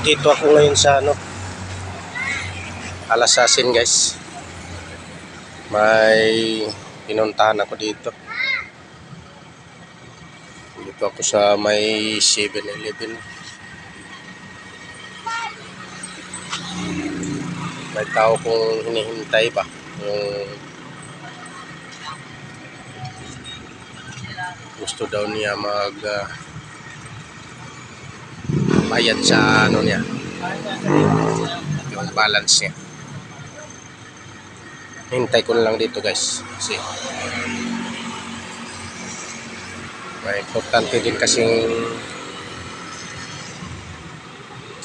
dito ako ngayon sa ano Alasasin guys. May pinuntahan ako dito. Dito ako sa may 7-Eleven may tao kong hinihintay pa yung gusto daw niya mag ah, bayad sa ano niya. Yung balance niya. Hintay ko na lang dito guys. Kasi may importante din kasing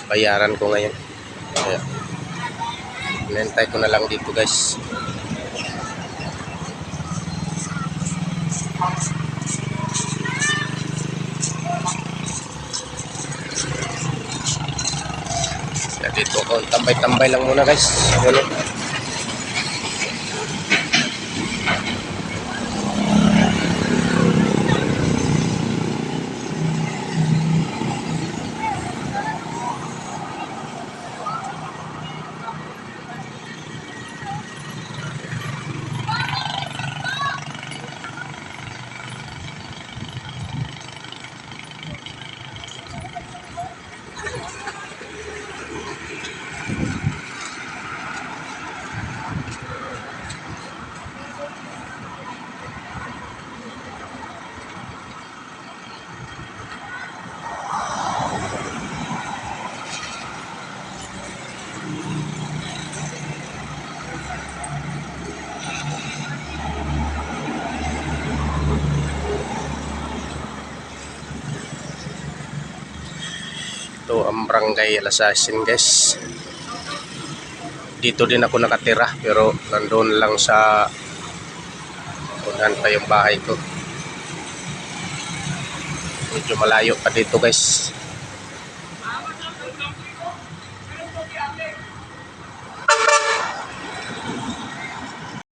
bayaran ko ngayon. Kaya hinintay ko na lang dito guys dito tambay-tambay lang muna guys Ganun. Ito ang barangay Alasasin guys. Dito din ako nakatira pero nandoon lang sa unahan pa yung bahay ko. Medyo malayo pa dito guys.